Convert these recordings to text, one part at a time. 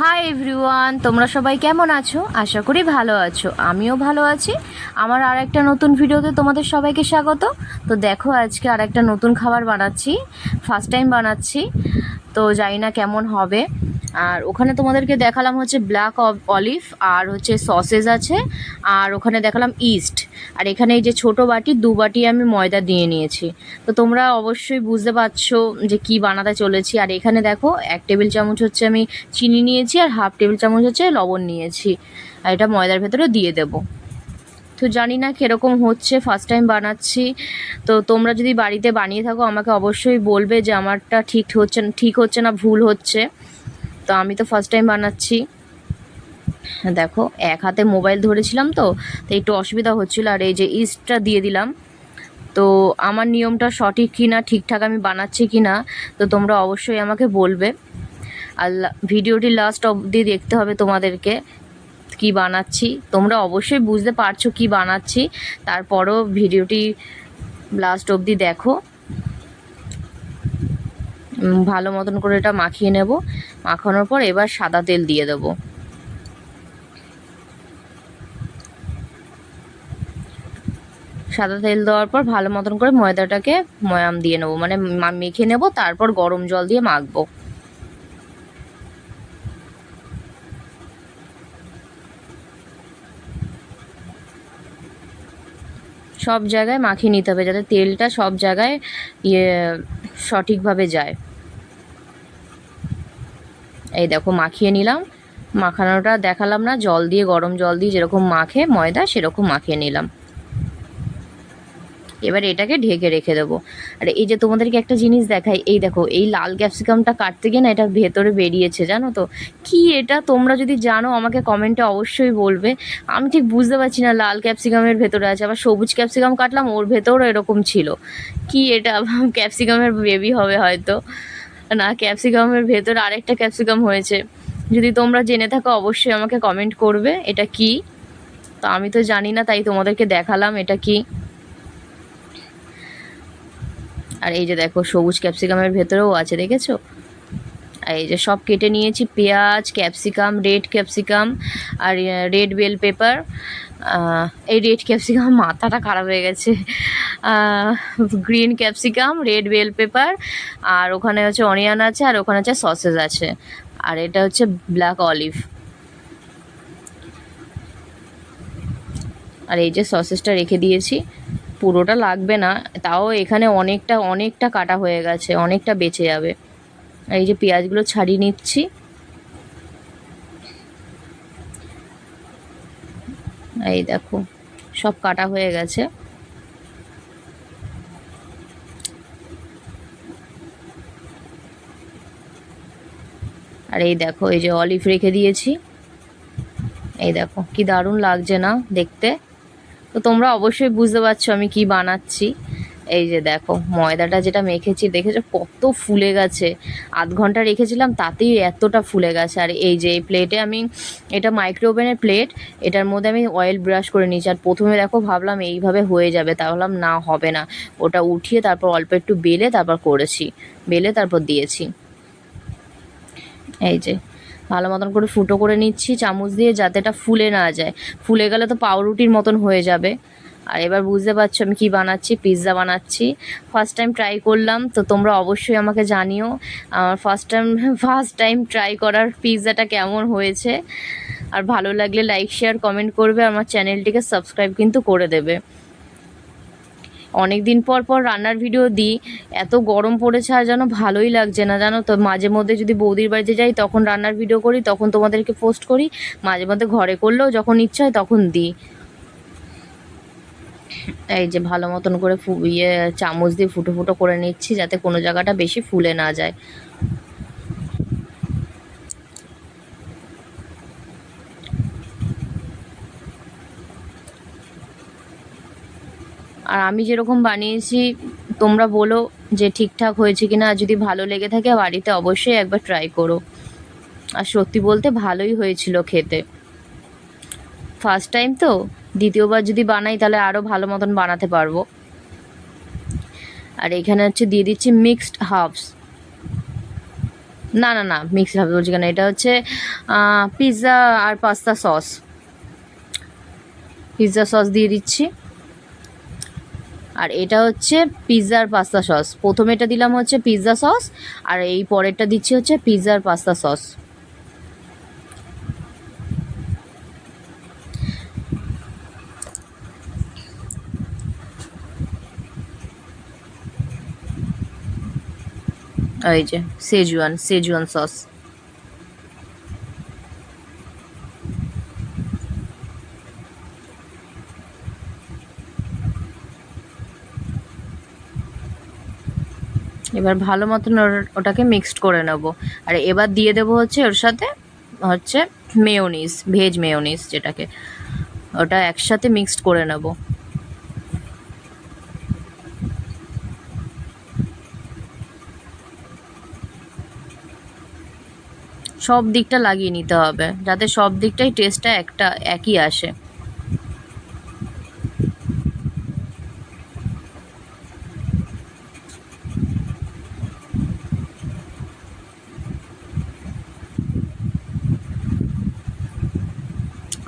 Hi everyone তোমরা সবাই কেমন আছো? আশা করি ভালো আছো। আমিও ভালো আছি। আমার আর একটা নতুন ভিডিওতে তোমাদের সবাইকে স্বাগত। তো দেখো, আজকে আর একটা নতুন খাবার বানাচ্ছি। ফার্স্ট টাইম বানাচ্ছি। তো জানি না কেমন হবে। আর ওখানে তোমাদেরকে দেখালাম হচ্ছে ব্ল্যাক অলিভ আর হচ্ছে সসেজ আছে। আর ওখানে দেখালাম ইস্ট আর এখানে এই যে ছোট বাটি, দু বাটি আমি ময়দা দিয়ে নিয়েছি। তো তোমরা অবশ্যই বুঝতে পারছ যে কি বানাতে চলেছি। আর এখানে দেখো, এক টেবিল চামচ হচ্ছে আমি চিনি নিয়েছি আর হাফ টেবিল চামচ হচ্ছে লবণ নিয়েছি। আর এটা ময়দার ভেতরে দিয়ে দেবো। তো জানি না কীরকম হচ্ছে ফার্স্ট টাইম বানাচ্ছি। তো তোমরা যদি বাড়িতে বানিয়ে থাকো, আমাকে অবশ্যই বলবে যে আমারটা ঠিক হচ্ছে ঠিক হচ্ছে না, ভুল হচ্ছে। তো আমি তো ফার্স্ট টাইম বানাচ্ছি। দেখো, এক হাতে মোবাইল ধরেছিলাম তো তো একটু অসুবিধা হচ্ছিল আর এই যে ইস্টটা দিয়ে দিলাম। তো আমার নিয়মটা সঠিক কি না ঠিকঠাক আমি বানাচ্ছি কি না তো তোমরা অবশ্যই আমাকে বলবে। আর ভিডিওটি লাস্ট অবধি দেখতে হবে তোমাদেরকে। কি বানাচ্ছি? তোমরা অবশ্যই বুঝতে পারছ কি বানাচ্ছি। তারপরও ভিডিওটি লাস্ট অবধি দেখো। ভালো মতন করে এটা মাখিয়ে নেব। মাখানোর পর এবার সাদা তেল দিয়ে দেবো। সাদা তেল দেওয়ার পর ভালো মতন করে ময়দাটাকে ময়াম দিয়ে নেব। মানে মেখে নেব, তারপর গরম জল দিয়ে মাখবো। সব জায়গায় মাখিয়ে নিতে হবে যাতে তেলটা সব জায়গায় ইয়ে সঠিকভাবে যায়। এই দেখো, মাখিয়ে নিলাম। মাখানোটা দেখালাম না, জল দিয়ে, গরম জল দিয়ে যেরকম মাখে ময়দা, সেরকম মাখিয়ে নিলাম। এবার এটাকে ঢেকে রেখে দেবো। আর এই যে তোমাদেরকে একটা জিনিস দেখাই, এই দেখো, এই লাল ক্যাপসিকামটা কাটতে গিয়ে না এটা ভেতরে বেরিয়েছে, জানো তো? কি এটা? তোমরা যদি জানো, আমাকে কমেন্টে অবশ্যই বলবে। আমি ঠিক বুঝতে পারছি না লাল ক্যাপসিকামের ভেতরে আছে, আবার সবুজ ক্যাপসিকাম কাটলাম, ওর ভেতরও এরকম ছিল। কি এটা? ক্যাপসিকামের বেবি হবে হয়তো। না ক্যাপসিকামের ভেতর আরেকটা ক্যাপসিকাম হয়েছে। যদি তোমরা জেনে থাকো, অবশ্যই আমাকে কমেন্ট করবে, এটা কি? তো আমি তো জানি না, তাই তোমাদেরকে দেখালাম এটা কি। আর এই যে দেখো, সবুজ ক্যাপসিকামের ভেতরেও আছে, দেখেছ? আর এই যে সব কেটে নিয়েছি, পেঁয়াজ, ক্যাপসিকাম, রেড ক্যাপসিকাম আর রেড বেল পেপার। এই রেড ক্যাপসিকাম মাথাটা খারাপ হয়ে গেছে। Green capsicum, red bell pepper আর ওখানে হচ্ছে অনিয়ন আছে আর ওখানে হচ্ছে সসেজ আছে। আর এটা হচ্ছে ব্ল্যাক অলিভ। আর এই যে সসেসটা রেখে দিয়েছি। পুরোটা লাগবে না, তাও এখানে অনেকটা অনেকটা কাটা হয়ে গেছে, অনেকটা বেঁচে যাবে। এই যে পেঁয়াজগুলো ছাড়িয়ে নিচ্ছি। এই দেখো, সব কাটা হয়ে গেছে। আর এই দেখো, এই যে অলিভ রেখে দিয়েছি। এই দেখো, কি দারুণ লাগছে না দেখতে। তো তোমরা অবশ্যই বুঝতে পারছ আমি কি বানাচ্ছি। এই যে দেখো, ময়দাটা যেটা মেখেছি, দেখেছ কত ফুলে গেছে। আধ ঘণ্টা রেখেছিলাম, তাতেই এতটা ফুলে গেছে। আর এই যে এই প্লেটে আমি, এটা মাইক্রো ওভেনের প্লেট এটার মধ্যে আমি অয়েল ব্রাশ করে নিয়েছি। আর প্রথমে দেখো ভাবলাম এইভাবে হয়ে যাবে, তা ভাবলাম না, হবে না। ওটা উঠিয়ে তারপর অল্প একটু বেলে তারপর করেছি, বেলে তারপর দিয়েছি। এই যে ভালো মতন করে ফুটো করে নিচ্ছি, চামচ দিয়ে যাতে এটা ফুলে না যায়। ফুলে গেলে তো পাউরুটির মতন হয়ে যাবে। আর এবার বুঝতে পারছ আমি কি বানাচ্ছি পিৎজা বানাচ্ছি। ফার্স্ট টাইম ট্রাই করলাম, তো তোমরা অবশ্যই আমাকে জানিও, আমার first time first time try করার পিৎজাটা কেমন হয়েছে। আর ভালো লাগলে লাইক শেয়ার কমেন্ট করবে আমার চ্যানেলটিকে সাবস্ক্রাইব কিন্তু করে দেবে। অনেক দিন পর পর রান্নার ভিডিও দিই। এত গরম পড়েছে আর যেন ভালোই লাগছে না, জানো তো? মাঝে মধ্যে যদি বৌদির বাড়িতে যাই, তখন রান্নার ভিডিও করি, তখন তোমাদেরকে পোস্ট করি। মাঝে মধ্যে ঘরে করলেও যখন ইচ্ছা হয় তখন দিই। এই যে ভালো মতন করে ইয়ে চামচ দিয়ে ফুটো ফুটো করে নিচ্ছি, যাতে কোনো জায়গাটা বেশি ফুলে না যায়। আর আমি যেরকম বানিয়েছি, তোমরা বলো যে ঠিকঠাক হয়েছে কিনা যদি ভালো লেগে থাকে বাড়িতে অবশ্যই একবার ট্রাই করো। আর সত্যি বলতে ভালোই হয়েছিল খেতে। ফার্স্ট টাইম তো, দ্বিতীয়বার যদি বানাই তাহলে আরও ভালো মতন বানাতে পারব। আর এখানে হচ্ছে দিয়ে দিচ্ছি মিক্সড হার্বস না না না মিক্সড হবে বলছি কেন, এটা হচ্ছে পিৎজা আর পাস্তা সস পিৎজা সস দিয়ে দিচ্ছি। আর এটা হচ্ছে পিৎজা আর পাস্তা সস। প্রথমে এটা দিলাম হচ্ছে পিৎজা সস, আর এই পরেরটা দিচ্ছি হচ্ছে পিৎজা আর পাস্তা সস। এই যে সেজুয়ান সেজুয়ান সস। এবার ভালো মতন ওটাকে মিক্সড করে নেব। আর এবার দিয়ে দেবো হচ্ছে ওর সাথে হচ্ছে মেয়োনিজ ভেজ মেয়োনিজ যেটাকে। ওটা একসাথে মিক্সড করে নেব। সব দিকটা লাগিয়ে নিতে হবে, যাতে সব দিকটাই টেস্টটা একটা, একই আসে।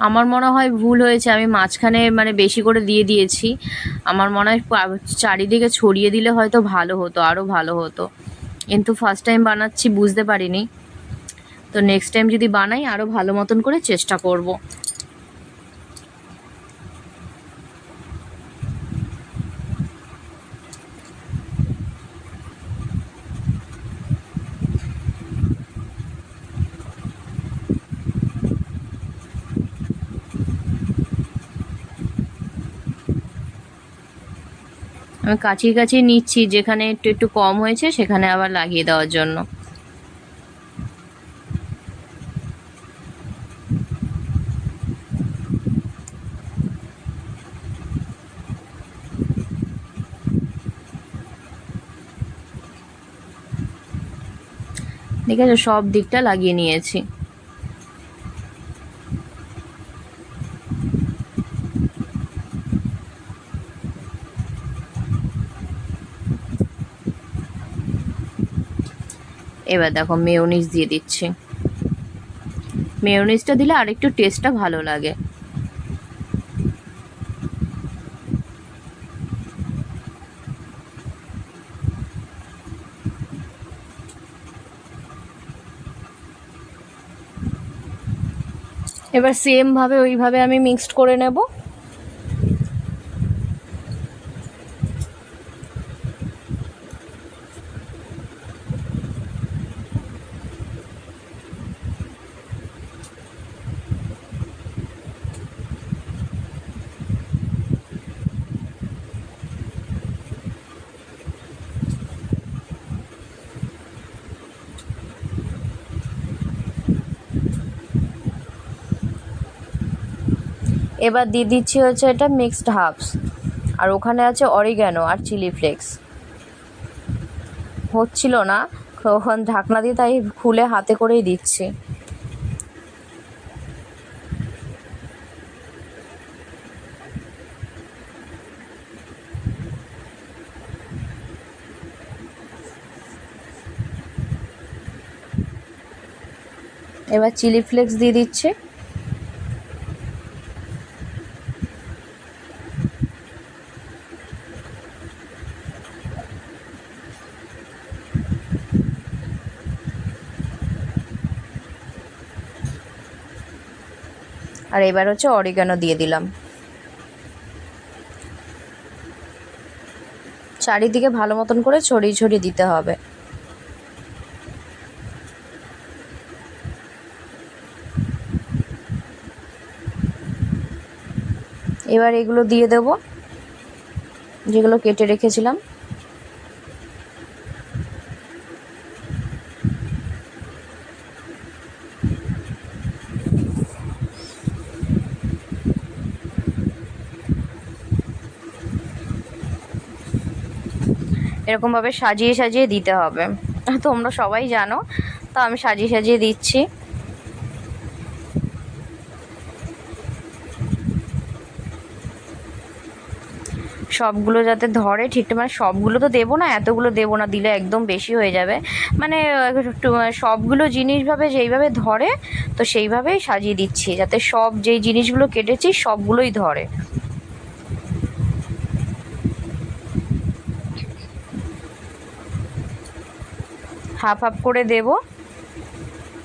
আমার মনে হয় ভুল হয়েছে, আমি মাঝখানে মানে বেশি করে দিয়ে দিয়েছি। আমার মনে হয় চারিদিকে ছড়িয়ে দিলে হয়তো ভালো হতো আরও ভালো হতো। কিন্তু ফার্স্ট টাইম বানাচ্ছি, বুঝতে পারিনি। তো নেক্সট টাইম যদি বানাই আরও ভালো মতন করে চেষ্টা করব। আমি কাছিয়ে কাছিয়ে নিচ্ছি, যেখানে একটু একটু কম হয়েছে সেখানে আবার লাগিয়ে দেওয়ার জন্য। ঠিক আছে সব দিকটা লাগিয়ে নিয়েছি। এবার দেখো মেয়োনিজ দিয়ে দিচ্ছি। মেয়োনিজটা দিলে আরেকটু টেস্টটা ভালো লাগে। এবার সেম ভাবে ওইভাবে আমি মিক্সড করে নেব। এবার দিয়ে দিচ্ছি হচ্ছে এটা মিক্সড হার্বস আর ওখানে আছে অরিগ্যানো আর চিলি ফ্লেক্স হচ্ছিল না ওখান ঢাকনা দিয়ে তাই খুলে হাতে করেই দিচ্ছি। এবার চিলি ফ্লেক্স দিয়ে দিচ্ছি। আর এবার হচ্ছে অরিগানো দিয়ে দিলাম। চারিদিকে ভালো মতন করে ছড়িয়ে ছড়িয়ে দিতে হবে। এবার এগুলো দিয়ে দেব। যেগুলো কেটে রেখেছিলাম। এরকমভাবে সাজিয়ে সাজিয়ে দিতে হবে। তোমরা সবাই জানো, তো আমি সাজিয়ে সাজিয়ে দিচ্ছি। সবগুলো যাতে ধরে, ঠিক মানে সবগুলো তো দেবো না, এতগুলো দেবো না, দিলে একদম বেশি হয়ে যাবে। মানে একটু সবগুলো জিনিসভাবে যেইভাবে ধরে, তো সেইভাবেই সাজিয়ে দিচ্ছি, যাতে সব যেই জিনিসগুলো কেটেছি সবগুলোই ধরে। হাফ হাফ করে দেবো।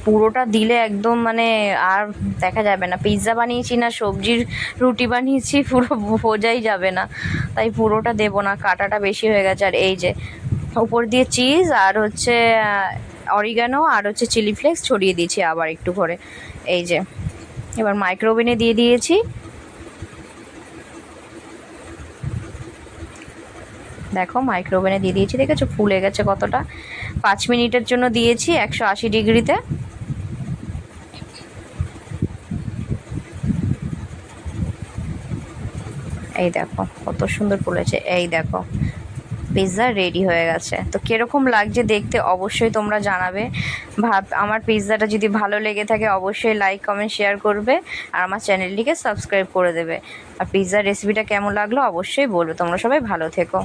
পুরোটা দিলে একদম মানে আর দেখা যাবে না। পিৎজা বানিয়েছি না, সবজির রুটি বানিয়েছি, পুরো বোঝাই যাবে না। তাই পুরোটা দেবো না, কাটাটা বেশি হয়ে গেছে। আর এই যে, উপর দিয়ে চিজ আর হচ্ছে অরিগানো আর হচ্ছে চিলি ফ্লেক্স ছড়িয়ে দিয়েছি আবার একটু করে। এই যে, এবার মাইক্রোওভেনে দিয়ে দিয়েছি। দেখো মাইক্রোওভেনে দিয়ে দিয়েছি, দেখেছ? ফুলে গেছে কতটা। পাঁচ মিনিটের জন্য দিয়েছি, একশো আশি ডিগ্রিতে। এই দেখো, কত সুন্দর ফুলেছে, এই দেখো। পিৎজা রেডি হয়ে গেছে। তো কীরকম লাগছে দেখতে অবশ্যই তোমরা জানাবে। ভাব, আমার পিৎজাটা যদি ভালো লেগে থাকে অবশ্যই লাইক, কমেন্ট, শেয়ার করবে আর আমার চ্যানেলটিকে সাবস্ক্রাইব করে দেবে। আর পিৎজার রেসিপিটা কেমন লাগল অবশ্যই বলবে। তোমরা সবাই ভালো থেকো।